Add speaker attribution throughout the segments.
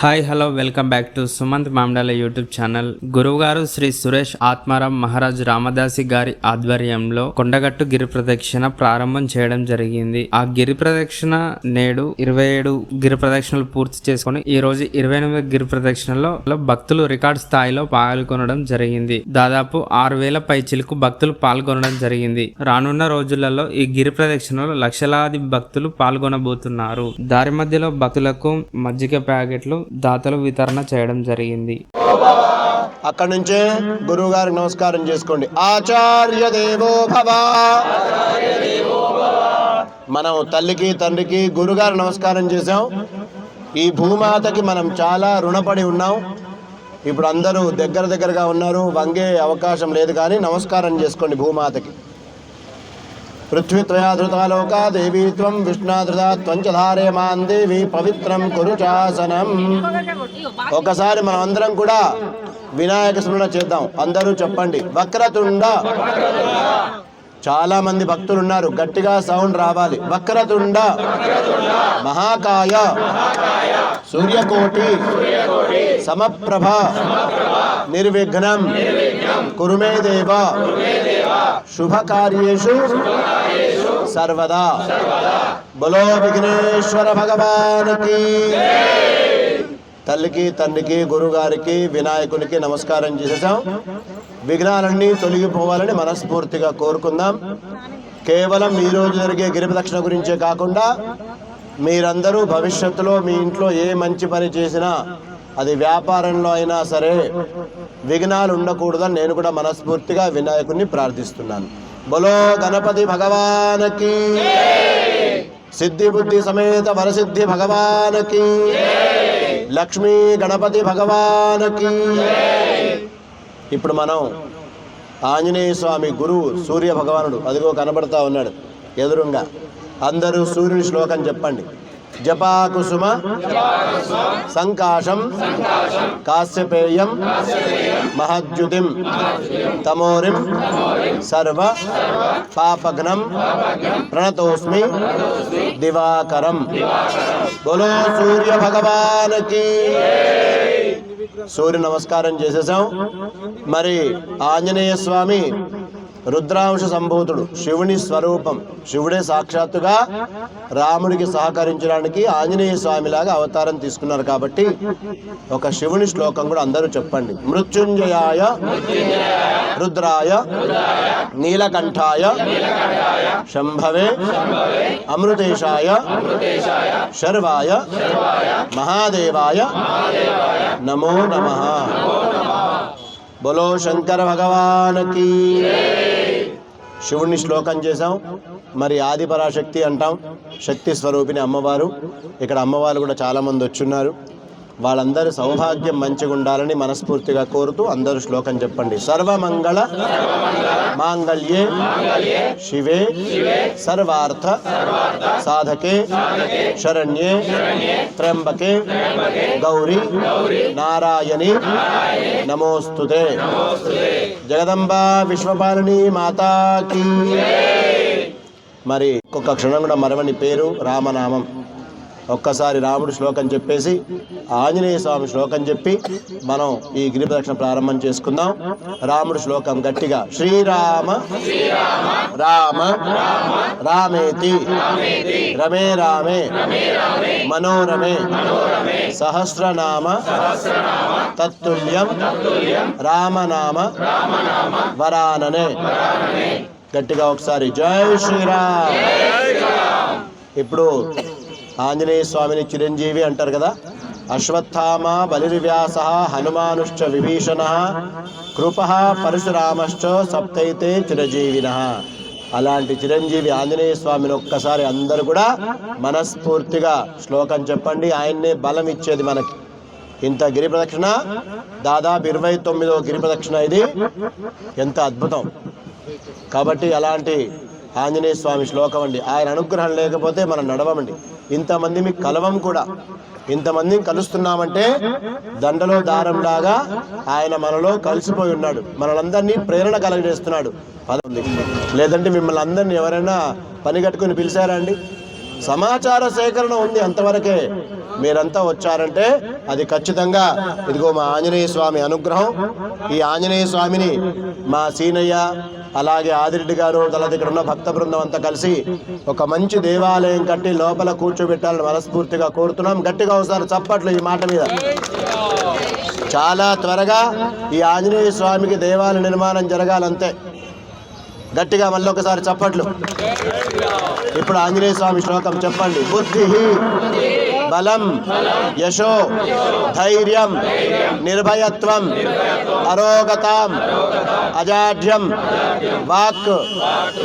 Speaker 1: Hi hello welcome back to Sumanth Mamidala YouTube channel గురువు గారు శ్రీ సురేష్ ఆత్మారాం మహారాజ్ రామదాసి గారి ఆధ్వర్యంలో కొండగట్టు గిరి ప్రదక్షిణ ప్రారంభం చేయడం జరిగింది. ఆ గిరి ప్రదక్షిణ నేడు ఇరవై ఏడు గిరి ప్రదక్షిణలు పూర్తి చేసుకుని ఈ రోజు ఇరవై ఎనిమిది గిరి ప్రదక్షిణలో భక్తులు రికార్డ్ స్థాయిలో పాల్గొనడం జరిగింది. దాదాపు ఆరు వేల పై చిలుకు భక్తులు పాల్గొనడం జరిగింది. రానున్న రోజులలో ఈ గిరి ప్రదక్షిణలో లక్షలాది భక్తులు పాల్గొనబోతున్నారు. దారి మధ్యలో భక్తులకు మజ్జిగ ప్యాకెట్లు దాతలు వితరణ చేయడం జరిగింది.
Speaker 2: అక్కడి నుంచే గురువు గారికి నమస్కారం చేసుకోండి. ఆచార్య దేవో భవ. మనం తల్లికి తండ్రికి గురుగారు నమస్కారం చేసాం ఈ భూమాతకి మనం చాలా రుణపడి ఉన్నాం. ఇప్పుడు అందరూ దగ్గర దగ్గరగా ఉన్నారు. వంగే అవకాశం లేదు కానీ నమస్కారం చేసుకోండి భూమాతకి. పృథ్వీత్రయాధృతాలోక దేవీ త్వం విష్ణాధృత త్వంచ ధారేమాన్ దేవి పవిత్రం కురు శాసనం ఒకసారి మనం అందరం కూడా వినాయక స్మరణ చేద్దాం. అందరూ చెప్పండి. వక్రతుండ. చాలా మంది భక్తులు ఉన్నారు గట్టిగా సౌండ్ రావాలి. వక్రతుండ. మహాకాయ. సూర్యకోటి. సమప్రభ. నిర్విఘ్నం. కురుమే దేవ శుభకార్యేషు. సర్వదా. బలో విఘ్నేశ్వర భగవానికి. తల్లికి తండ్రికి గురుగారికి వినాయకునికి నమస్కారం చేసేసాం విఘ్నాలన్నీ తొలగిపోవాలని మనస్ఫూర్తిగా కోరుకుందాం. కేవలం ఈ రోజు జరిగే గిరిప్రదక్షిణ గురించే కాకుండా మీరందరూ భవిష్యత్తులో మీ ఇంట్లో ఏ మంచి పని చేసినా అది వ్యాపారంలో అయినా సరే విఘ్నాలు ఉండకూడదని నేను కూడా మనస్ఫూర్తిగా వినాయకుడిని ప్రార్థిస్తున్నాను. బలో గణపతి భగవానకి సిద్ధి బుద్ధి సమేత వరసిద్ధి భగవానకి లక్ష్మీ గణపతి భగవానకి ఇప్పుడు మనం ఆంజనేయ స్వామి గురువు సూర్య భగవానుడు అదిగో కనబడతా ఉన్నాడు ఎదురుగా. అందరూ సూర్యుని శ్లోకం చెప్పండి. జపాకుసుమ సంకాశం కాశ్యపేయం మహద్యుతిం తమోరిం సర్వ పాపఘ్నం ప్రణతోస్మి దివాకరం. బోలో సూర్య భగవానకి. సూర్య నమస్కారం చేసేసాం మరి ఆంజనేయ స్వామి రుద్రాంశ సంభూతుడు శివుని స్వరూపం శివుడే సాక్షాత్తుగా రాముడికి సహకరించడానికి ఆంజనేయ స్వామిలాగా అవతారం తీసుకున్నారు కాబట్టి ఒక శివుని శ్లోకం కూడా అందరూ చెప్పండి. మృత్యుంజయాయ రుద్రాయ నీలకంఠాయ శంభవే అమృతేశాయ శర్వాయ మహాదేవాయ నమో నమ. బోలో శంకర భగవానకి శివుణ్ణి శ్లోకం చేశాం మరి ఆదిపరాశక్తి అంటాం శక్తి స్వరూపిణి అమ్మవారు. ఇక్కడ అమ్మవారు కూడా చాలామంది వచ్చున్నారు. వాళ్ళందరి సౌభాగ్యం మంచిగా ఉండాలని మనస్ఫూర్తిగా కోరుతూ అందరూ శ్లోకం చెప్పండి. సర్వమంగళ మాంగళ్యే శివే సర్వార్థ సాధకే శరణ్యే త్ర్యంబకే గౌరీ నారాయణి నమోస్తుతే. జగదంబా విశ్వపాలిని మాతాకి మరి ఒక్కొక్క క్షణం కూడా మరవని పేరు రామనామం. ఒక్కసారి రాముడు శ్లోకం చెప్పేసి ఆంజనేయ స్వామి శ్లోకం చెప్పి మనం ఈ గిరి ప్రదక్షిణ ప్రారంభం చేసుకుందాం. రాముడు శ్లోకం గట్టిగా శ్రీరామ రామ రామేతి రమే రామే మనోరమే సహస్రనామ తత్తుల్యం రామనామ వరాననే. గట్టిగా ఒకసారి జై శ్రీరామ్. ఇప్పుడు ఆంజనేయ స్వామిని చిరంజీవి అంటారు కదా. అశ్వత్థామ బలిర్వ్యాస హనుమానుశ్చ విభీషణ కృప పరశురామశ్చ సప్తైతే చిరంజీవిన. అలాంటి చిరంజీవి ఆంజనేయ స్వామిని ఒక్కసారి అందరూ కూడా మనస్ఫూర్తిగా శ్లోకం చెప్పండి. ఆయన్నే బలం ఇచ్చేది మనకి. ఇంత గిరి ప్రదక్షిణ దాదాపు ఇరవై తొమ్మిదో గిరి ప్రదక్షిణ ఇది. ఎంత అద్భుతం. కాబట్టి అలాంటి ఆంజనేయ స్వామి శ్లోకం అండి. ఆయన అనుగ్రహం లేకపోతే మనం నడవమండి. ఇంతమంది మీకు కలవం కూడా. ఇంతమందిని కలుస్తున్నామంటే దండలో దారంలాగా ఆయన మనలో కలిసిపోయి ఉన్నాడు. మనలందరినీ ప్రేరణ కలగజేస్తున్నాడు. పదండి లేదంటే మిమ్మల్ని అందరినీ ఎవరైనా పని కట్టుకుని పిలిచారా అండి? సమాచార సేకరణ ఉంది అంతవరకే. మీరంతా వచ్చారంటే అది ఖచ్చితంగా ఇదిగో మా ఆంజనేయ స్వామి అనుగ్రహం. ఈ ఆంజనేయ స్వామిని మా సీనయ్య అలాగే ఆదిరెడ్డి గారు తర్వాత ఇక్కడ ఉన్న భక్త బృందం అంతా కలిసి ఒక మంచి దేవాలయం కట్టి లోపల కూర్చోబెట్టాలని మనస్ఫూర్తిగా కోరుతున్నాం. గట్టిగా ఒకసారి చప్పట్లు ఈ మాట మీద. చాలా త్వరగా ఈ ఆంజనేయ స్వామికి దేవాలయ నిర్మాణం జరగాలంతే. గట్టిగా మళ్ళీ ఒకసారి చప్పట్లు. ఇప్పుడు ఆంజనేయ స్వామి శ్లోకం చెప్పండి. బుద్ధి బలం యశో ధైర్యం నిర్భయత్వం అరోగతాం అజాఢ్యం వాక్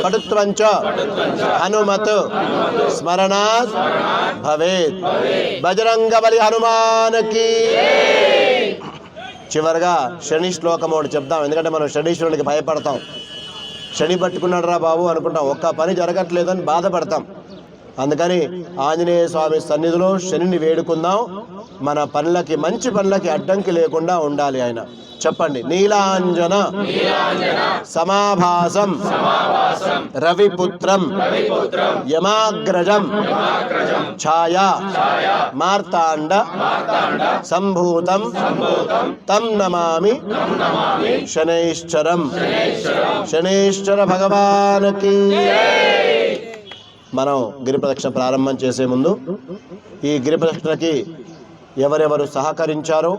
Speaker 2: పటుత్వం హనుమత్ స్మరణాత్ భవేత్. బజరంగ బలి హనుమానకి చివరిగా శని శ్లోకం ఒకటి చెప్దాం. ఎందుకంటే మనం శనీశ్వరునికి భయపడతాం. శని పట్టుకున్నాడు రా బాబు అనుకుంటాం. ఒక్క పని జరగట్లేదని బాధపడతాం. అందుకని ఆంజనేయ స్వామి సన్నిధిలో శనిని వేడుకుందాం. మన పనులకి మంచి పనులకి అడ్డంకి లేకుండా ఉండాలి ఆయన. చెప్పండి నీలాంజన సమాభాసం రవిపుత్రం యమాగ్రజం ఛాయా మార్తాండ సంభూతం తం నమామి శనైశ్చరం శనైశ్చర భగవానికి మనం గిరి ప్రదక్షిణ ప్రారంభం చేసే ముందు ఈ గిరి ప్రదక్షిణకి ఎవరెవరు సహకరించారో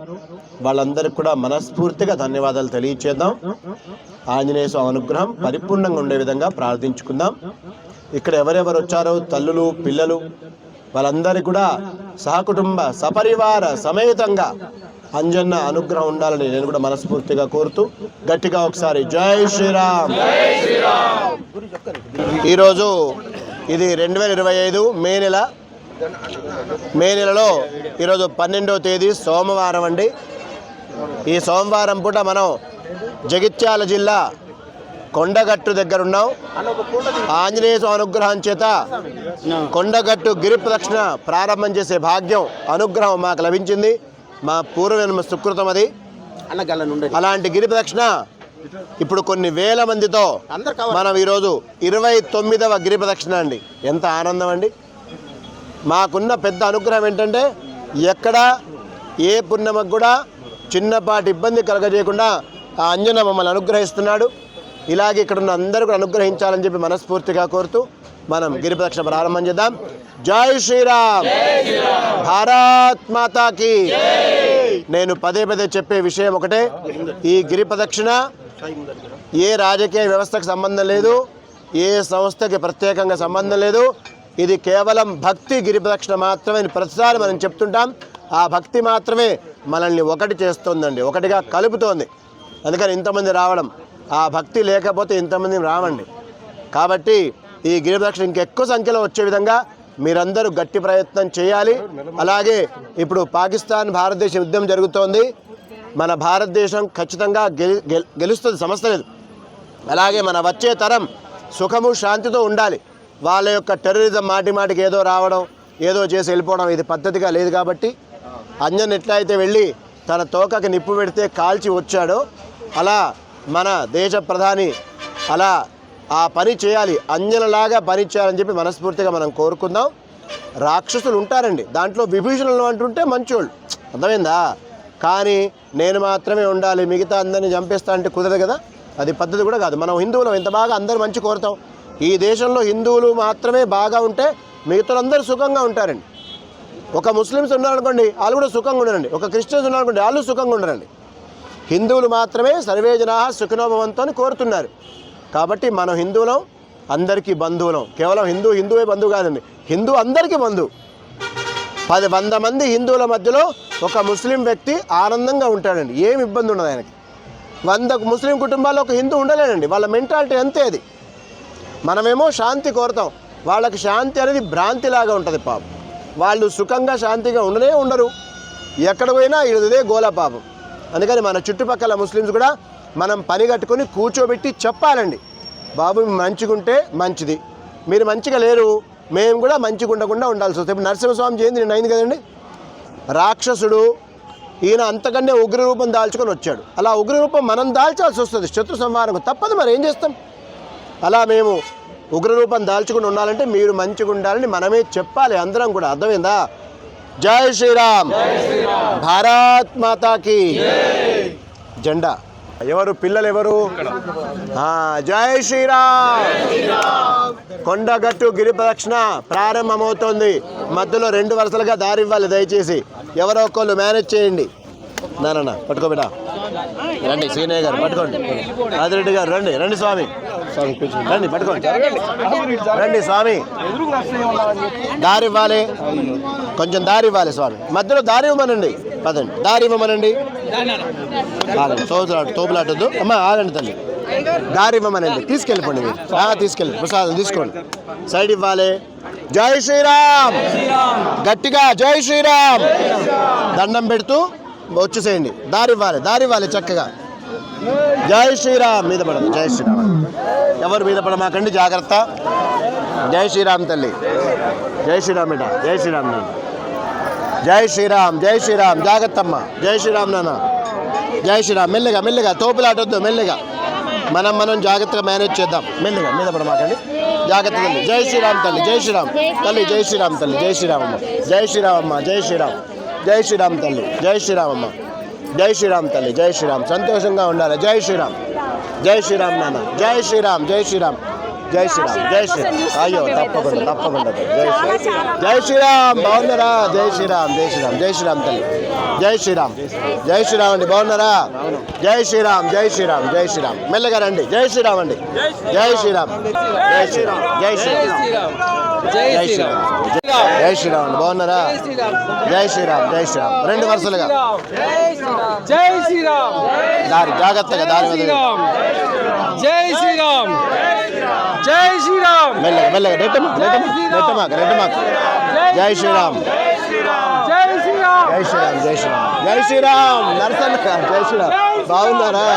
Speaker 2: వాళ్ళందరికీ కూడా మనస్ఫూర్తిగా ధన్యవాదాలు తెలియచేద్దాం. ఆంజనేయ స్వామి అనుగ్రహం పరిపూర్ణంగా ఉండే విధంగా ప్రార్థించుకుందాం. ఇక్కడ ఎవరెవరు వచ్చారో తల్లులు పిల్లలు వాళ్ళందరికీ కూడా సహకుటుంబ సపరివార సమేతంగా అంజన్న అనుగ్రహం ఉండాలని నేను కూడా మనస్ఫూర్తిగా కోరుతూ గట్టిగా ఒకసారి జై శ్రీరామ్. ఈరోజు ఇది రెండు వేల ఇరవై ఐదు మే నెల. మే నెలలో ఈరోజు పన్నెండవ తేదీ సోమవారం అండి. ఈ సోమవారం పూట మనం జగిత్యాల జిల్లా కొండగట్టు దగ్గర ఉన్నాం. ఆంజనేయ స్వామి అనుగ్రహం చేత కొండగట్టు గిరి ప్రదక్షిణ ప్రారంభం చేసే భాగ్యం అనుగ్రహం మాకు లభించింది. మా పూర్వజన్మ సుకృతం అది. అలాంటి గిరి ప్రదక్షిణ ఇప్పుడు కొన్ని వేల మందితో మనం ఈరోజు ఇరవై తొమ్మిదవ గిరి ప్రదక్షిణ అండి. ఎంత ఆనందం అండి. మాకున్న పెద్ద అనుగ్రహం ఏంటంటే ఎక్కడ ఏ పుణ్యమకు కూడా చిన్నపాటి ఇబ్బంది కలగజేయకుండా ఆ అంజన మమ్మల్ని అనుగ్రహిస్తున్నాడు. ఇలాగే ఇక్కడ ఉన్న అందరూ కూడా అనుగ్రహించాలని చెప్పి మనస్ఫూర్తిగా కోరుతూ మనం గిరి ప్రదక్షిణ ప్రారంభం చేద్దాం. జై శ్రీరామ్. భారత్ మాతాకి. నేను పదే పదే చెప్పే విషయం ఒకటే. ఈ గిరి ప్రదక్షిణ ఏ రాజకీయ వ్యవస్థకు సంబంధం లేదు ఏ సంస్థకి ప్రత్యేకంగా సంబంధం లేదు ఇది కేవలం భక్తి గిరిప్రదక్షిణ మాత్రమే ప్రతిసారి మనం చెప్తుంటాం. ఆ భక్తి మాత్రమే మనల్ని ఒకటి చేస్తోందండి ఒకటిగా కలుపుతోంది. అందుకని ఇంతమంది రావడం ఆ భక్తి లేకపోతే ఇంతమంది రావండి. కాబట్టి ఈ గిరిప్రదక్షిణ ఇంకెక్కువ సంఖ్యలో వచ్చే విధంగా మీరందరూ గట్టి ప్రయత్నం చేయాలి. అలాగే ఇప్పుడు పాకిస్తాన్ భారతదేశ యుద్ధం జరుగుతోంది. మన భారతదేశం ఖచ్చితంగా గెలి గెలుస్తుంది సమస్య లేదు. అలాగే మన వచ్చే తరం సుఖము శాంతితో ఉండాలి. వాళ్ళ యొక్క టెర్రరిజం మాటి మాటికి ఏదో రావడం ఏదో చేసి వెళ్ళిపోవడం ఇది పద్ధతిగా లేదు కాబట్టి అంజన్ ఎట్లయితే వెళ్ళి తన తోకకి నిప్పు పెడితే కాల్చి వచ్చాడో అలా మన దేశ ప్రధాని అలా ఆ పని చేయాలి. అంజనలాగా పని చేయాలని చెప్పి మనస్ఫూర్తిగా మనం కోరుకుందాం. రాక్షసులు ఉంటారండి. దాంట్లో విభీషణులు అంటుంటే మంచోళ్ళు. అర్థమైందా? కానీ నేను మాత్రమే ఉండాలి మిగతా అందరిని చంపేస్తా అంటే కుదరదు కదా? అది పద్ధతి కూడా కాదు. మనం హిందువులం ఎంత బాగా అందరు మంచి కోరుతాం. ఈ దేశంలో హిందువులు మాత్రమే బాగా ఉంటే మిగతా అందరూ సుఖంగా ఉంటారండి. ఒక ముస్లిమ్స్ ఉన్నారనుకోండి వాళ్ళు కూడా సుఖంగా ఉండరండి. ఒక క్రిస్టియన్స్ ఉన్నారనుకోండి వాళ్ళు సుఖంగా ఉండరండి. హిందువులు మాత్రమే సర్వేజనా సుఖనోభవంతో కోరుతున్నారు. కాబట్టి మనం హిందువులం అందరికీ బంధువులం. కేవలం హిందూ హిందువే బంధువు కాదండి. హిందూ అందరికీ బంధువు. పది వంద మంది హిందువుల మధ్యలో ఒక ముస్లిం వ్యక్తి ఆనందంగా ఉంటాడండి. ఏమి ఇబ్బంది ఉండదు ఆయనకి. వంద ముస్లిం కుటుంబాల్లో ఒక హిందూ ఉండలేనండి వాళ్ళ మెంటాలిటీ అంతే అది. మనమేమో శాంతి కోరుతాం. వాళ్ళకి శాంతి అనేది భ్రాంతిలాగా ఉంటుంది పాపం. వాళ్ళు సుఖంగా శాంతిగా ఉండనే ఉండరు. ఎక్కడ పోయినా ఇదే గోల పాపం. అందుకని మన చుట్టుపక్కల ముస్లిమ్స్ కూడా మనం పని కట్టుకొని కూర్చోబెట్టి చెప్పాలండి. బాబు మంచిగా ఉంటే మంచిది. మీరు మంచిగా లేరు. మేము కూడా మంచిగా ఉండకుండా ఉండాల్సి వస్తుంది. ఇప్పుడు నరసింహస్వామి జయంతి నిన్న అయింది కదండి? రాక్షసుడు ఈయన అంతకన్నా ఉగ్ర రూపం దాల్చుకొని వచ్చాడు. అలా ఉగ్ర రూపం మనం దాల్చాల్సి వస్తుంది. శత్రు సంహారం తప్పదు. మరి ఏం చేస్తాం? అలా మేము ఉగ్రరూపం దాల్చుకుని ఉండాలంటే మీరు మంచిగా ఉండాలని మనమే చెప్పాలి. అందరం కూడా అర్థమైందా? జై శ్రీరామ్. భారత్ మాతాకి. జెండా. ఎవరు పిల్లలు ఎవరు జై శ్రీరామ్. కొండగట్టు గిరి ప్రదక్షిణ ప్రారంభమవుతోంది. మధ్యలో రెండు వరుసలుగా దారి ఇవ్వాలి దయచేసి. ఎవరో ఒకళ్ళు మేనేజ్ చేయండి. నాన్న పట్టుకోబిడా రండి సీనయ్య గారు పట్టుకోండి. ఆదిరెడ్డి గారు రండి రండి స్వామి. రండి పట్టుకోండి. రండి స్వామి. దారి ఇవ్వాలి. కొంచెం దారి ఇవ్వాలి స్వామి. మధ్యలో దారి ఇవ్వమనండి. పదండి. దారి ఇవ్వమనండి. ఆగండి. తోపులాట తోపులాటొద్దు అమ్మ ఆగండి తల్లి. దారి ఇవ్వమనండి. తీసుకెళ్ళిపోండి మీరు. తీసుకెళ్ళి ప్రసాదం తీసుకోండి. సైడ్ ఇవ్వాలి. జై శ్రీరామ్. గట్టిగా జై శ్రీరామ్. దండం పెడుతూ వచ్చేసేయండి. దారి ఇవ్వాలి దారి ఇవ్వాలి చక్కగా. జై శ్రీరామ్ మీద పడదు జై శ్రీరామ్. ఎవరు మీద పడమాకండి జాగ్రత్త. జై శ్రీరామ్ తల్లి. జై శ్రీరామ్ బిడ్డ జై శ్రీరామ్ నాన్న. జై శ్రీరామ్ జై శ్రీరామ్ జాగ్రత్తమ్మ. జై శ్రీరామ్ నాన్న. జై శ్రీరామ్ మెల్లగా మెల్లగా తోపులాటొద్దు మెల్లగా. మనం మనం జాగ్రత్తగా మేనేజ్ చేద్దాం. మెల్లగా మీద పడమాకండి. జాగ్రత్త తల్లి. జై శ్రీరామ్ తల్లి జై శ్రీరామ్. తల్లి జై శ్రీరామ్ తల్లి జై శ్రీరామ్ అమ్మ. జై శ్రీరామ్ అమ్మ జై శ్రీరామ్. జై శ్రీరామ్ తల్లి జై శ్రీరామమ్మ జై శ్రీరామ్ తల్లి జై శ్రీరామ్ సంతోషంగా ఉండాలి జై శ్రీరామ్ జై శ్రీరామ్ నాన్న జై శ్రీరామ్ జై శ్రీరామ్ జై శ్రీరామ్ జై శ్రీరామ్ అయ్యో తప్పకుండా తప్పకుండా జై శ్రీరామ్ జై శ్రీరామ్ బాగున్నారా జై శ్రీరామ్ జై శ్రీరామ్ జై శ్రీరామ్ తల్లి జై శ్రీరామ్ జై శ్రీరామ్ అండి బాగున్నారా జై శ్రీరామ్ జై శ్రీరామ్ జై శ్రీరామ్ మెల్లగా రండి జై శ్రీరామ్ అండి జై శ్రీరామ్ జై శ్రీరామ్ జై శ్రీరామ్ జై శ్రీరామ్ జై శ్రీరామ్ బాగున్నారా జై శ్రీరామ్ జై శ్రీరామ్ రెండు వరుసలుగా
Speaker 3: జై శ్రీరామ్
Speaker 2: దారి జాగ్రత్తగా దారి
Speaker 3: జై శ్రీరామ్ జై శ్రీరామ్
Speaker 2: మెల్లగా మెల్లగా రెట్టమాక రెట్టమాక రెట్టమాక జై శ్రీరామ్
Speaker 3: జై శ్రీరామ్
Speaker 2: జై శ్రీరామ్ జై శ్రీరామ్ జై శ్రీరామ్ నరసన్న జై శ్రీరామ్ బాగున్నారా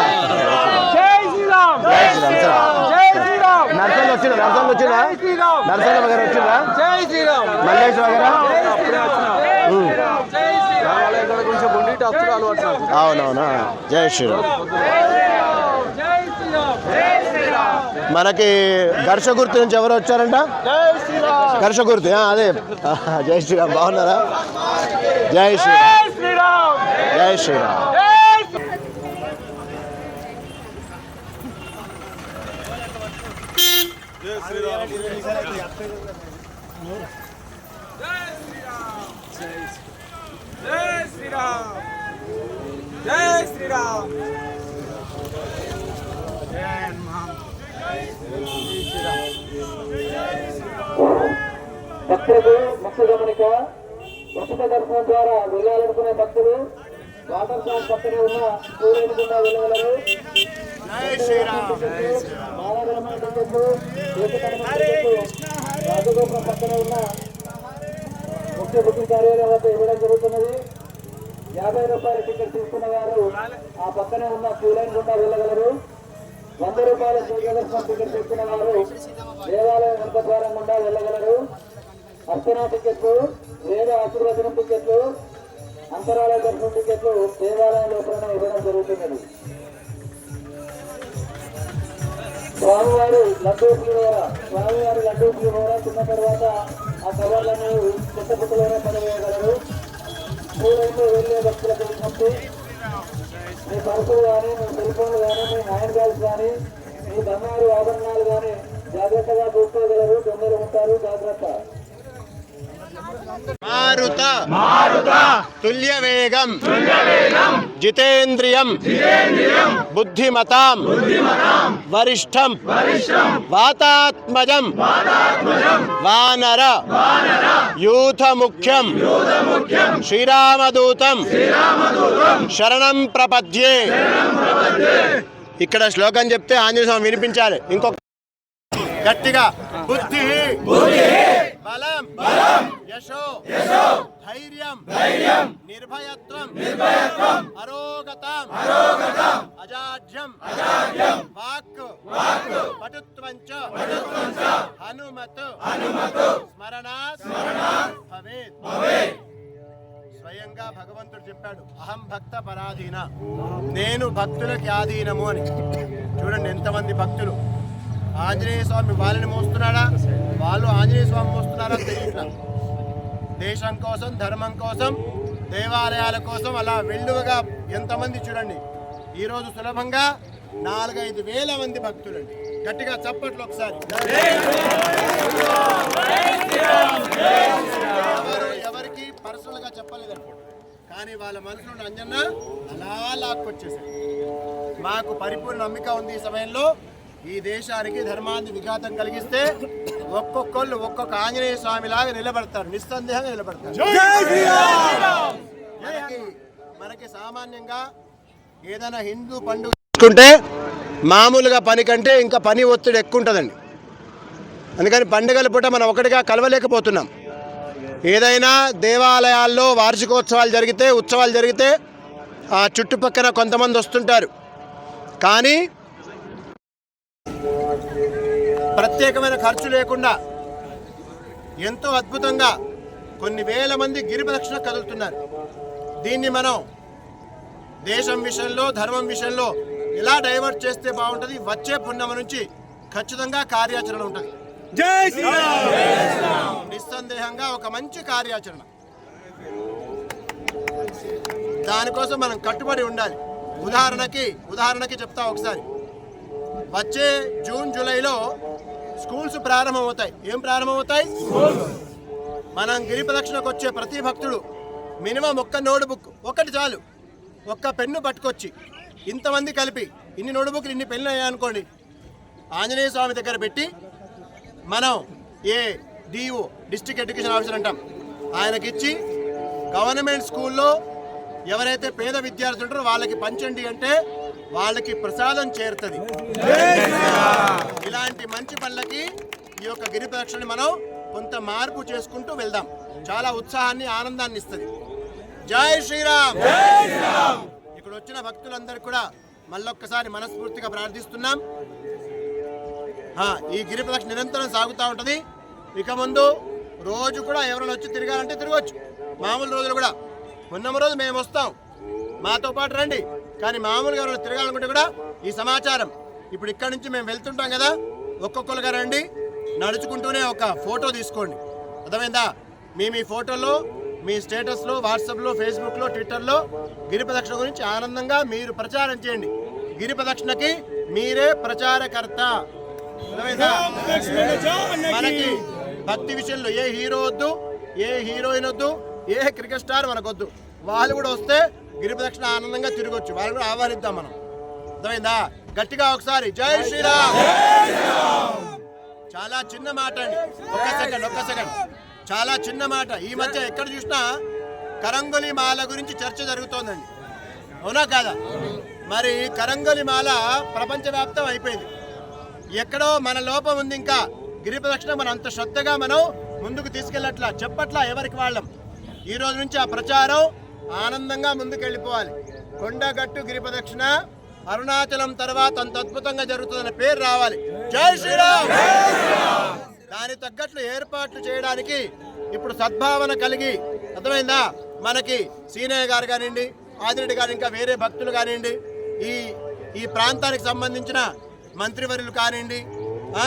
Speaker 3: జై శ్రీరామ్
Speaker 2: జై శ్రీరామ్ నరసన్న వచ్చిన నరసన్న వచ్చినా నరసన్న వగర మల్లేష్
Speaker 3: జై శ్రీరామ్
Speaker 2: అవునవునా జై శ్రీరామ్ మనకి ఘర్ష గుర్తు నుంచి ఎవరు వచ్చారంట
Speaker 3: జై శ్రీరామ్
Speaker 2: ఘర్ష గుర్తు అదే జై శ్రీరామ్ బాగున్నారా జై శ్రీరామ్
Speaker 3: జై శ్రీరామ్
Speaker 2: జై శ్రీరామ్
Speaker 3: జై జై శ్రీరామ్ జై శ్రీరామ్.
Speaker 4: భక్తులకు ముఖ్య గమనిక ఉచిత దర్శనం ద్వారా వెళ్ళాలనుకునే భక్తులు వాటర్ ఫాల్ పక్కనే ఉన్న సూర్యుని గుండా వెళ్ళగలరు. రాజగోపురం పక్కనే ఉన్న ముఖ్య బుకింగ్ కార్యాలయం వద్ద ఇవ్వడం జరుగుతున్నది. యాభై రూపాయల టికెట్ తీసుకున్న వారు ఆ పక్కనే ఉన్న క్యూ లైన్ గుండా వెళ్ళగలరు. వంద రూపాయల శ్రీదర్శనం టికెట్ తీసుకున్న వారు దేవాలయం వెనుక ద్వారం గుండా వెళ్ళగలరు. అర్చనా టికెట్లు వేద ఆశీర్వచనం టికెట్లు అంతరాలయ దర్శనం టికెట్లు దేవాలయం లోపల ఇవ్వడం జరుగుతున్నది. స్వామివారి లడ్డూ పులిహోర స్వామివారి లడ్డూ పులిహోర తిన్న తర్వాత ఆ కవర్లను చెత్త పుట్టలోనే పనివేయగలరు పూలైతే వెళ్ళే భక్తులకు విజ్ఞప్తి మీ పరుపులు కానీ మీ సెల్ ఫోన్లు కానీ మీ హ్యాండ్ బ్యాగ్స్ కానీ మీ బంగారు ఆభరణాలు కానీ జాగ్రత్తగా చూసుకోగలరు దొంగలు ఉంటారు. జాగ్రత్త.
Speaker 2: మారుత. మారుత. తుల్య వేగం జితేంద్రియం. బుద్ధిమతాం. వరిష్టం. వాతాత్మజం. వానర. యూథ ముఖ్యం శ్రీరామదూతం. శరణం ప్రపద్యే. ఇక్కడ శ్లోకం చెప్తే ఆంజనేయ స్వామి వినిపించాలి. ఇంకొక గట్టిగా. బుద్ధి. బలం. యశో. ధైర్యం. ధైర్యం. నిర్భయత్వం. నిర్భయత్వం. అరోగతం. అజాడ్యం వాక్ వాక్ పటుత్వం చ పటుత్వం చ హనుమత్. హనుమత్. స్మరణ స్మరణ భవేత్. భవేత్. స్వయంగా భగవంతుడు చెప్పాడు అహం భక్త పరాధీన నేను భక్తులకి ఆధీనము అని. చూడండి ఎంతమంది భక్తులు. ఆంజనేయ స్వామి వాళ్ళని మోస్తున్నాడా? వాళ్ళు ఆంజనేయ స్వామి మోస్తున్నారా తెలియట్లా. దేశం కోసం ధర్మం కోసం దేవాలయాల కోసం అలా వెల్లువగా ఎంతమంది చూడండి. ఈరోజు సులభంగా నాలుగైదు వేల మంది భక్తులండి. గట్టిగా చప్పట్లు ఒకసారి. ఎవరికి పర్సనల్గా చెప్పలేదు కానీ వాళ్ళ మనసులో అంజన్న అలా లాక్కొచ్చేసారు మాకు పరిపూర్ణ నమ్మిక ఉంది ఈ సమయంలో. ఈ దేశానికి ధర్మాన్ని విఘాతం కలిగిస్తే ఒక్కొక్కళ్ళు ఒక్కొక్క ఆంజనేయ స్వామి లాగా నిలబడతారు. నిస్సందేహంగా నిలబడతారు. మనకి మనకి సామాన్యంగా ఏదైనా హిందూ పండుగ చూసుకుంటే మామూలుగా పని కంటే ఇంకా పని ఒత్తిడి ఎక్కువ ఉంటుందండి అందుకని పండుగల పూట మనం ఒకటిగా కలవలేకపోతున్నాం. ఏదైనా దేవాలయాల్లో వార్షికోత్సవాలు జరిగితే ఉత్సవాలు జరిగితే ఆ చుట్టుపక్కల కొంతమంది వస్తుంటారు. కానీ ప్రత్యేకమైన ఖర్చు లేకుండా ఎంతో అద్భుతంగా కొన్ని వేల మంది గిరి ప్రదక్షిణ కదులుతున్నారు. దీన్ని మనం దేశం విషయంలో ధర్మం విషయంలో ఎలా డైవర్ట్ చేస్తే బాగుంటుంది? వచ్చే పుణ్యమ నుంచి ఖచ్చితంగా కార్యాచరణ ఉంటుంది. నిస్సందేహంగా ఒక మంచి కార్యాచరణ. దానికోసం మనం కట్టుబడి ఉండాలి. ఉదాహరణకి ఉదాహరణకి చెప్తా ఒకసారి. వచ్చే జూన్ జూలైలో స్కూల్స్ ప్రారంభమవుతాయి. ఏం ప్రారంభమవుతాయి? మనం గిరి ప్రదక్షిణకు వచ్చే ప్రతి భక్తుడు మినిమం ఒక్క నోట్బుక్ ఒకటి చాలు. ఒక్క పెన్ను పట్టుకొచ్చి ఇంతమంది కలిపి ఇన్ని నోట్బుక్లు ఇన్ని పెన్నులు అయ్యాయనుకోండి ఆంజనేయ స్వామి దగ్గర పెట్టి మనం a DO district education officer అంటాం. ఆయనకిచ్చి గవర్నమెంట్ స్కూల్లో ఎవరైతే పేద విద్యార్థులు ఉంటారో వాళ్ళకి పంచండి అంటే వాళ్ళకి ప్రసాదం చేరుతుంది. ఇలాంటి మంచి పనులకి ఈ యొక్క గిరి ప్రదక్షిణ మనం కొంత మార్పు చేసుకుంటూ వెళ్దాం. చాలా ఉత్సాహాన్ని ఆనందాన్ని ఇస్తుంది. జై శ్రీరామ్! ఇక్కడ వచ్చిన భక్తులందరూ కూడా మళ్ళొక్కసారి మనస్ఫూర్తిగా ప్రార్థిస్తున్నాం. ఈ గిరి ప్రదక్షిణ నిరంతరం సాగుతూ ఉంటుంది. ఇక ముందు రోజు కూడా ఎవరైనా వచ్చి తిరగాలంటే తిరగచ్చు. మామూలు రోజులు కూడా. మొన్న రోజు మేము వస్తాం. మాతో పాటు రండి. కానీ మామూలుగా ఎవరైనా తిరగాలనుకుంటే కూడా ఈ సమాచారం. ఇప్పుడు ఇక్కడ నుంచి మేము వెళ్తుంటాం కదా ఒక్కొక్కరుగా రండి నడుచుకుంటూనే ఒక ఫోటో తీసుకోండి. అర్థమైందా? మీ మీ ఫోటోలో మీ స్టేటస్లో వాట్సాప్లో ఫేస్బుక్లో ట్విట్టర్లో గిరి ప్రదక్షిణ గురించి ఆనందంగా మీరు ప్రచారం చేయండి. గిరి ప్రదక్షిణకి మీరే ప్రచారకర్త. మనకి భక్తి విషయంలో ఏ హీరో వద్దు ఏ హీరోయిన్ వద్దు ఏ క్రికెట్ స్టార్ మనకొద్దు. వాళ్ళు కూడా వస్తే గిరి ప్రదక్షిణ ఆనందంగా తిరగొచ్చు. వాళ్ళు కూడా ఆహ్వానిద్దాం మనం. అర్థమైందా? గట్టిగా ఒకసారి జై శ్రీరామ్. చాలా చిన్న మాట అండి. ఒక్క సెకండ్ ఒక్క సెకండ్. చాలా చిన్న మాట. ఈ మధ్య ఎక్కడ చూసినా కరంగొలి మాల గురించి చర్చ జరుగుతోందండి. అవునా కాదా? మరి కరంగొలి మాల ప్రపంచవ్యాప్తం అయిపోయింది. ఎక్కడో మన లోపం ఉంది ఇంకా. గిరి ప్రదక్షిణ మనం అంత శ్రద్ధగా మనం ముందుకు తీసుకెళ్ళట్లా చెప్పట్లా ఎవరికి వాళ్ళం? ఈ రోజు నుంచి ఆ ప్రచారం ఆనందంగా ముందుకు వెళ్ళిపోవాలి కొండగట్టు గిరి ప్రదక్షిణ అరుణాచలం తర్వాత అంత అద్భుతంగా జరుగుతుందన్న పేరు రావాలి. జై శ్రీరామ్! దాని తగ్గట్లు ఏర్పాట్లు చేయడానికి ఇప్పుడు సద్భావన కలిగి అర్థమైందా? మనకి సీనయ్య గారు కానివ్వండి ఆదిరెడ్డి గారు ఇంకా వేరే భక్తులు కానివ్వండి ఈ ఈ ప్రాంతానికి సంబంధించిన మంత్రివర్యులు కానివ్వండి ఆ,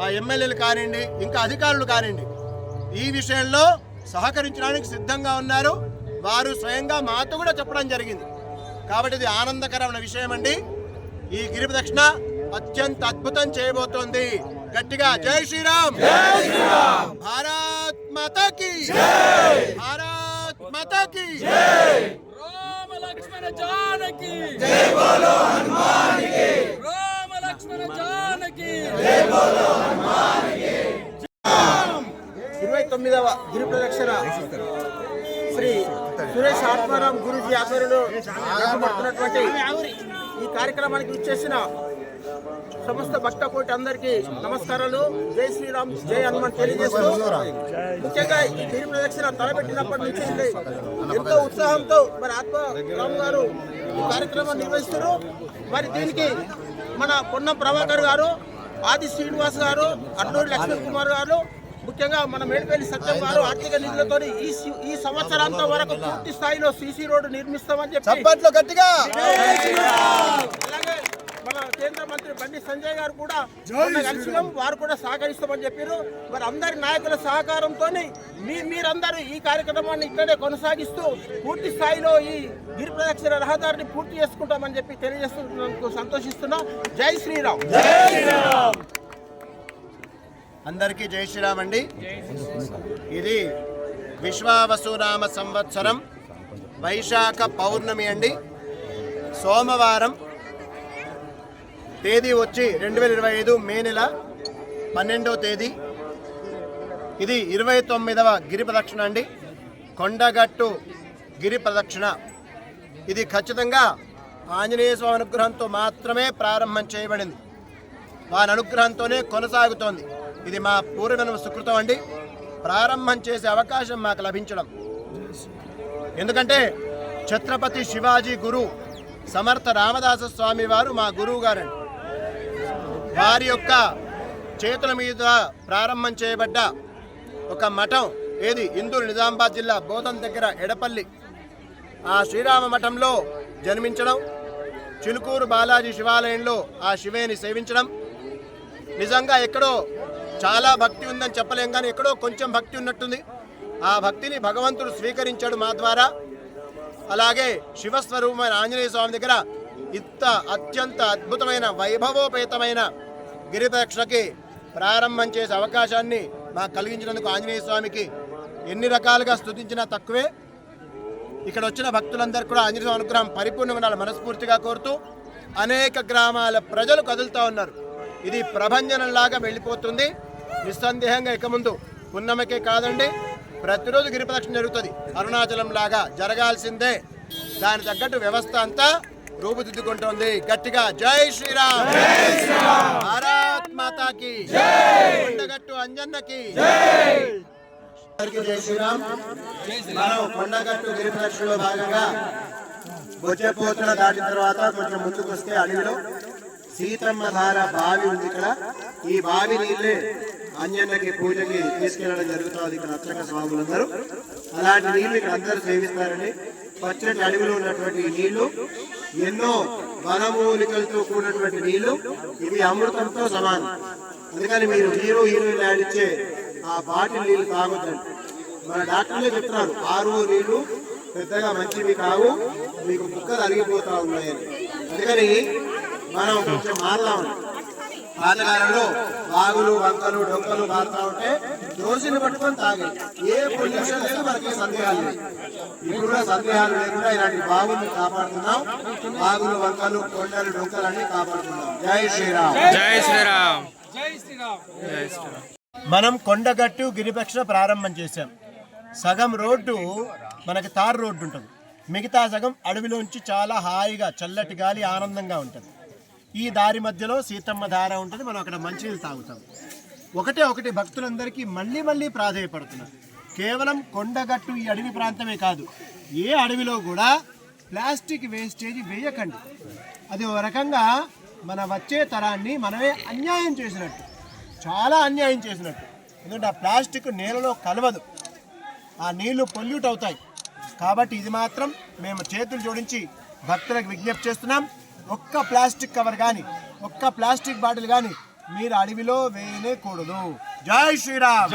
Speaker 2: ఆ ఎమ్మెల్యేలు కానివ్వండి ఇంకా అధికారులు కానివ్వండి ఈ విషయంలో సహకరించడానికి సిద్ధంగా ఉన్నారు. వారు స్వయంగా మాతో కూడా చెప్పడం జరిగింది. కాబట్టి ఇది ఆనందకరమైన విషయం అండి. ఈ గిరి ప్రదక్షిణ అత్యంత అద్భుతం చేయబోతోంది. గట్టిగా జై శ్రీరామ్. భారత్ మాతాకి. భారత్ మాతాకి.
Speaker 3: రామ లక్ష్మణ జానకి. జై బోలో హనుమానికి. రామ లక్ష్మణ జానకి.
Speaker 5: ఇరవై తొమ్మిదవ గిరి ప్రదక్షిణ. శ్రీ సురేష్ ఆత్మారాం గురూజీ ఆధ్వర్యంలో నిర్వహించబడుతున్నటువంటి ఈ కార్యక్రమానికి ఇచ్చేసిన సమస్త భక్త కోటి అందరికీ నమస్కారాలు. జై శ్రీరామ్ జై హనుమాన్ తెలియజేస్తూ ముఖ్యంగా ఈ తిరుమల దక్షిణ తలపెట్టినప్పటి నుంచి ఎంతో ఉత్సాహంతో మరి ఆత్మరామ్ గారు ఈ కార్యక్రమం నిర్వహిస్తారు మరి దీనికి మన పొన్నం ప్రభాకర్ గారు ఆది శ్రీనివాస్ గారు అడ్లూరి లక్ష్మణ్ కుమార్ గారు ముఖ్యంగా మన మేడిపల్లి సత్యం గారు ఆర్థిక నిధులతో ఈ ఈ సంవత్సరాంతం వరకు పూర్తి స్థాయిలో సీసీ రోడ్డు నిర్మిస్తామని చెప్పి
Speaker 2: చప్పట్లు గట్టిగా!
Speaker 5: అలాగే మన కేంద్ర మంత్రి బండి సంజయ్ గారు కూడా కలిసినాం వారు కూడా సహకరిస్తామని చెప్పారు. మరి అందరి నాయకుల సహకారంతో మీ మీరందరూ ఈ కార్యక్రమాన్ని ఇక్కడే కొనసాగిస్తూ పూర్తి స్థాయిలో ఈ గిరి ప్రదక్షిణ రహదారిని పూర్తి చేసుకుంటామని చెప్పి తెలియజేస్తున్నందుకు సంతోషిస్తున్నా. జై శ్రీరామ్!
Speaker 2: అందరికీ జై శ్రీరామ్ అండి. ఇది విశ్వావసునామ సంవత్సరం వైశాఖ పౌర్ణమి అండి. సోమవారం తేదీ వచ్చి రెండు వేల ఇరవై ఐదు మే నెల పన్నెండవ తేదీ. ఇది ఇరవై తొమ్మిదవ గిరి ప్రదక్షిణ అండి. కొండగట్టు గిరి ప్రదక్షిణ. ఇది ఖచ్చితంగా ఆంజనేయ స్వామి అనుగ్రహంతో మాత్రమే ప్రారంభం చేయబడింది. వారి అనుగ్రహంతోనే కొనసాగుతోంది. ఇది మా పూర్వజన్మ సుకృతం అండి. ప్రారంభం చేసే అవకాశం మాకు లభించడం. ఎందుకంటే ఛత్రపతి శివాజీ గురు సమర్థ రామదాస స్వామి వారు మా గురువు గారండి వారి యొక్క చేతుల మీద ప్రారంభం చేయబడ్డ ఒక మఠం ఏది? ఇందూరు నిజామాబాద్ జిల్లా బోధన్ దగ్గర ఎడపల్లి. ఆ శ్రీరామ మఠంలో జన్మించడం చిలుకూరు బాలాజీ శివాలయంలో ఆ శివేని సేవించడం నిజంగా ఎక్కడో చాలా భక్తి ఉందని చెప్పలేం కానీ ఎక్కడో కొంచెం భక్తి ఉన్నట్టుంది. ఆ భక్తిని భగవంతుడు స్వీకరించాడు మా ద్వారా. అలాగే శివస్వరూపమైన ఆంజనేయ స్వామి దగ్గర ఇంత అత్యంత అద్భుతమైన వైభవోపేతమైన గిరిప్రదక్షిణకి ప్రారంభం చేసే అవకాశాన్ని మాకు కలిగించినందుకు ఆంజనేయ స్వామికి ఎన్ని రకాలుగా స్తుతించినా తక్కువే. ఇక్కడ వచ్చిన భక్తులందరూ కూడా ఆంజనేయ స్వామి అనుగ్రహం పరిపూర్ణంగా ఉండాలి మనస్ఫూర్తిగా కోరుతూ అనేక గ్రామాల ప్రజలు కదులుతూ ఉన్నారు. ఇది ప్రభంజనంలాగా వెళ్ళిపోతుంది. నిస్సందేహంగా ఇక ముందు పున్నమకే కాదండి ప్రతిరోజు గిరిప్రదక్షిణ జరుగుతుంది. అరుణాచలం లాగా జరగాల్సిందే. దాని తగ్గట్టు వ్యవస్థ అంతా రూపుదిద్దుకుంటోంది. గట్టిగా జై శ్రీరామ్. భారత్ మాతాకి. కొండగట్టు అంజన్నకి. జై శ్రీరామ్. మనం కొండగట్టు గిరిప్రదక్షిణలో భాగంగా బొచ్చెపోతుల దాటిన తర్వాత కొంచెం ముందుకు వస్తే అడవిలో సీతమ్మ ధార బావి ఉంది ఇక్కడ. ఈ బావి నీళ్ళే ఆంజనేయకి పూజకి తీసుకెళ్ళడం జరుగుతుంది ఇక్కడ అర్చక స్వాములందరూ. అలాంటి నీళ్ళు ఇక్కడ అందరూ సేవిస్తారని పచ్చటి అడవిలో ఉన్నటువంటి నీళ్ళు ఎన్నో వనమూలికలతో కూడినటువంటి నీళ్ళు ఇవి అమృతంతో సమానం. అందుకని మీరు హీరో హీరోయిన్ ఆడిచ్చే ఆ బాటిల్ నీళ్ళు తాగొద్దండి. మన డాక్టర్లే చెప్తున్నారు ఆరు నీళ్ళు పెద్దగా మంచివి కావు మీకు ముక్కలు అరిగిపోతా ఉన్నాయని. అందుకని మనం కొంచెం మారదాం. పాతకాలంలో వాగులు వంకలు డొక్కలు మారుతా ఉంటే దోషిని పట్టుకొని తాగాలి ఏ పొల్యూషన్ లేదు మనకి సందేహాలు లేదు ఇప్పుడు కూడా సందేహాలు లేకుండా ఇలాంటి బావుల్ని కాపాడుతున్నాం. వాగులు వంకలు కొండలు డొక్కలు అన్ని కాపాడుతున్నాం. జై శ్రీరామ్.
Speaker 1: జై శ్రీరామ్.
Speaker 3: జై శ్రీరామ్.
Speaker 1: జై శ్రీరామ్.
Speaker 2: మనం కొండగట్టు గిరిపక్షణ ప్రారంభం చేశాం. సగం రోడ్డు మనకి తారు రోడ్డు ఉంటుంది. మిగతా సగం అడవిలోంచి చాలా హాయిగా చల్లటి గాలి ఆనందంగా ఉంటుంది. ఈ దారి మధ్యలో సీతమ్మ ధార ఉంటుంది. మనం అక్కడ మంచినీళ్ళు తాగుతాం. ఒకటే ఒకటి భక్తులందరికీ మళ్ళీ మళ్ళీ ప్రాధాయపడుతున్నారు. కేవలం కొండగట్టు ఈ అడవి ప్రాంతమే కాదు ఏ అడవిలో కూడా ప్లాస్టిక్ వేస్టేజ్ వేయకండి. అది ఒక రకంగా మన వచ్చే తరాన్ని మనమే అన్యాయం చేసినట్టు చాలా అన్యాయం చేసినట్టు. ఎందుకంటే ఆ ప్లాస్టిక్ నేలలో కలవదు. ఆ నీళ్ళు పొల్యూట్ అవుతాయి. కాబట్టి ఇది మాత్రం మేము చేతులు జోడించి భక్తులకు విజ్ఞప్తి చేస్తున్నాం. ఒక్క ప్లాస్టిక్ కవర్ కానీ ఒక్క ప్లాస్టిక్ బాటిల్ కానీ మీరు అడవిలో వేయనే కూడదు జై శ్రీరామ్!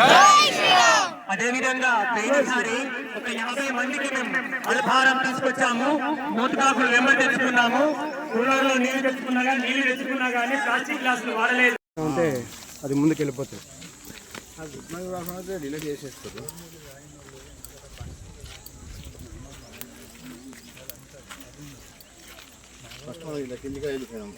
Speaker 6: అదేవిధంగా పోయినసారి ఒక యాభై మందికి మేము అల్పారం తీసుకొచ్చాము. మూతకాకులు వెంబడి తెచ్చుకున్నాము. కూలర్లో నీళ్ళు తెచ్చుకున్నా కానీ నీళ్ళు తెచ్చుకున్నా కానీ ప్లాస్టిక్ గ్లాసులు వాడలేదు.
Speaker 2: ఉంటే అది ముందుకు వెళ్ళిపోతుంది ఫస్ట్ మనం ఇలా కిందికి వెళ్ళిపోయాము